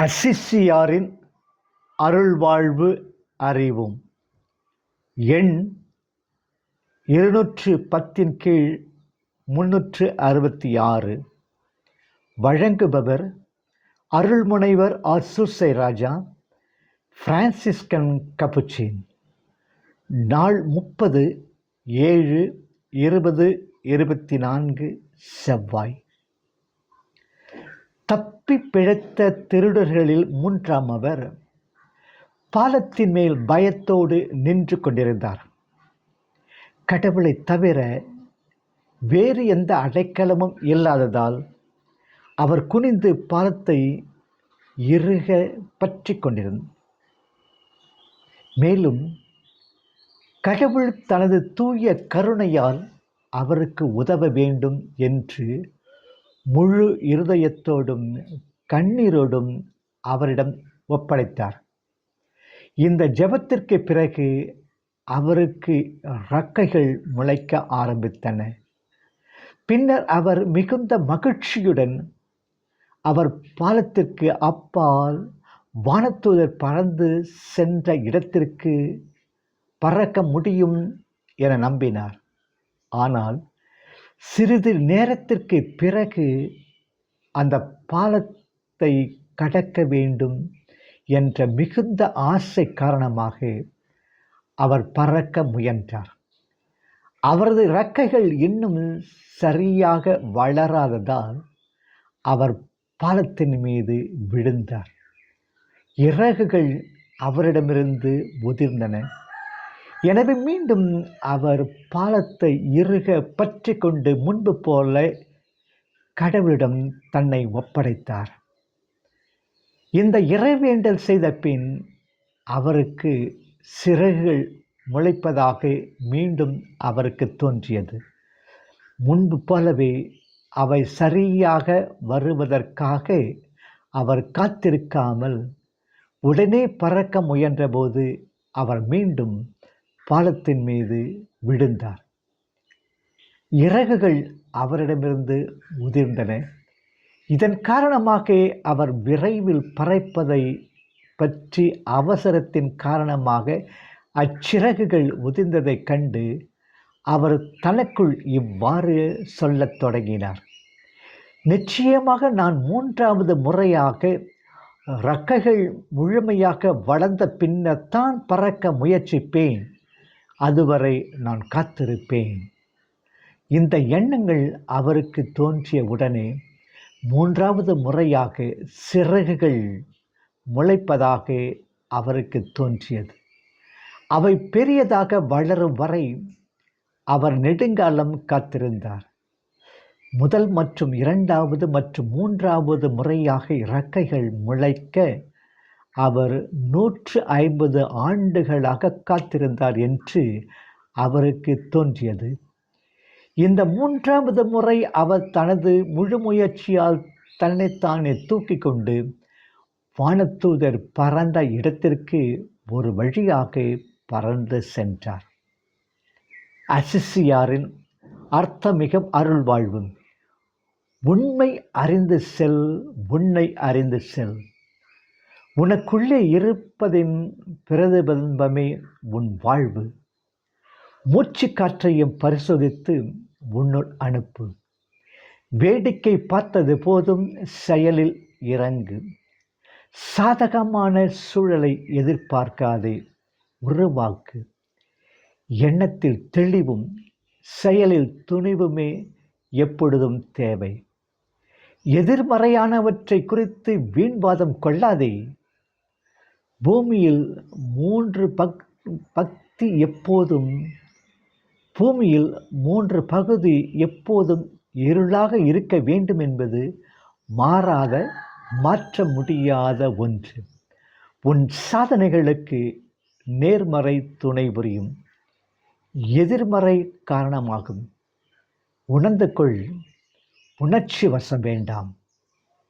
அசிசியாரின் அருள்வாழ்வு அறிவும். எண் இருநூற்று பத்தின் கீழ் முன்னூற்று அறுபத்தி ஆறு வழங்குபவர் அருள்முனைவர் ஆர் ராஜா பிரான்சிஸ்கன் கபுச்சின். நாள் முப்பது ஏழு இருபது இருபத்தி நான்கு செவ்வாய். தப்பி பிழைத்த திருடர்களில் மூன்றாம் அவர் பாலத்தின் மேல் பயத்தோடு நின்று கொண்டிருந்தார். கடவுளை தவிர வேறு எந்த அடைக்கலமும் இல்லாததால் அவர் குனிந்து பாலத்தை இறுக பற்றி கொண்டிருந்தார் மேலும் கடவுள் தனது தூய கருணையால் அவருக்கு உதவ வேண்டும் என்று முழு இருதயத்தோடும் கண்ணீரோடும் அவரிடம் ஒப்படைத்தார். இந்த ஜபத்திற்கு பிறகு அவருக்கு ரக்கைகள் முளைக்க ஆரம்பித்தன. பின்னர் அவர் மிகுந்த மகிழ்ச்சியுடன் அவர் பாலத்திற்கு அப்பால் வானத்தூதர் பறந்து சென்ற இடத்திற்கு பறக்க முடியும் என நம்பினார். ஆனால் சிறிது நேரத்திற்கு பிறகு அந்த பாலத்தை கடக்க வேண்டும் என்ற மிகுந்த ஆசை காரணமாக அவர் பறக்க முயன்றார். அவரது இறக்கைகள் இன்னும் சரியாக வளராததால் அவர் பாலத்தின் மீது விழுந்தார். இறகுகள் அவரிடமிருந்து உதிர்ந்தன எனவே மீண்டும் அவர் பாலத்தை இறுக பற்றி கொண்டு முன்பு போல கடவுளிடம் தன்னை ஒப்படைத்தார். இந்த இறைவேண்டல் செய்த பின் அவருக்கு சிறகுகள் முளைப்பதாக மீண்டும் அவருக்கு தோன்றியது. முன்பு போலவே அவை சரியாக வருவதற்காக அவர் காத்திருக்காமல் உடனே பறக்க முயன்றபோது அவர் மீண்டும் பாலத்தின் மீது விழுந்தார். இறகுகள் அவரிடமிருந்து உதிர்ந்தன இதன் காரணமாக அவர் விரைவில் பறைப்பதை பற்றி அவசரத்தின் காரணமாக அச்சிறகுகள் உதிர்ந்ததைக் கண்டு அவர் தனக்குள் இவ்வாறு சொல்லத் தொடங்கினார். நிச்சயமாக நான் மூன்றாவது முறையாக ரக்கைகள் முழுமையாக வளர்ந்த பின்னர் தான் பறக்க முயற்சிப்பேன். அதுவரை நான் காத்திருப்பேன். இந்த எண்ணங்கள் அவருக்கு தோன்றிய உடனே மூன்றாவது முறையாக சிறகுகள் முளைப்பதாக அவருக்கு தோன்றியது. அவை பெரியதாக வளரும் வரை அவர் நெடுங்காலம் காத்திருந்தார். முதல் மற்றும் இரண்டாவது மற்றும் மூன்றாவது முறையாக இறக்கைகள் முளைக்க அவர் நூற்று ஐம்பது ஆண்டுகளாக காத்திருந்தார் என்று அவருக்கு தோன்றியது. இந்த மூன்றாவது முறை அவர் தனது முழு முயற்சியால் தன்னைத்தானே தூக்கி கொண்டு வானத்தூதர் பறந்த இடத்திற்கு ஒரு வழியாக பறந்து சென்றார். அசிசியாரின் அர்த்தமிகம் அருள் வாழ்வு உண்மை அறிந்து செல் உன்னை அறிந்து செல். உனக்குள்ளே இருப்பதின் பிரதிபிம்பமே உன் வாழ்வு. மூச்சு காற்றையும் பரிசோதித்து உன்னுள் அனுப்பு. வேடிக்கை பார்த்தது போதும் செயலில் இறங்கு. சாதகமான சூழலை எதிர்பார்க்காதே உருவாக்கு. எண்ணத்தில் தெளிவும் செயலில் துணிவுமே எப்பொழுதும் தேவை. எதிர்மறையானவற்றை குறித்து வீண்வாதம் கொள்ளாதே பூமியில் மூன்று பக் பக்தி எப்போதும் பூமியில் மூன்று பகுதி எப்போதும் இருளாக இருக்க வேண்டும் என்பது மாறாக மாற்ற முடியாத ஒன்று. உன் சாதனைகளுக்கு நேர்மறை துணை புரியும். எதிர்மறை காரணமாகும். உணர்ந்து கொள். உணர்ச்சி வசம் வேண்டாம்.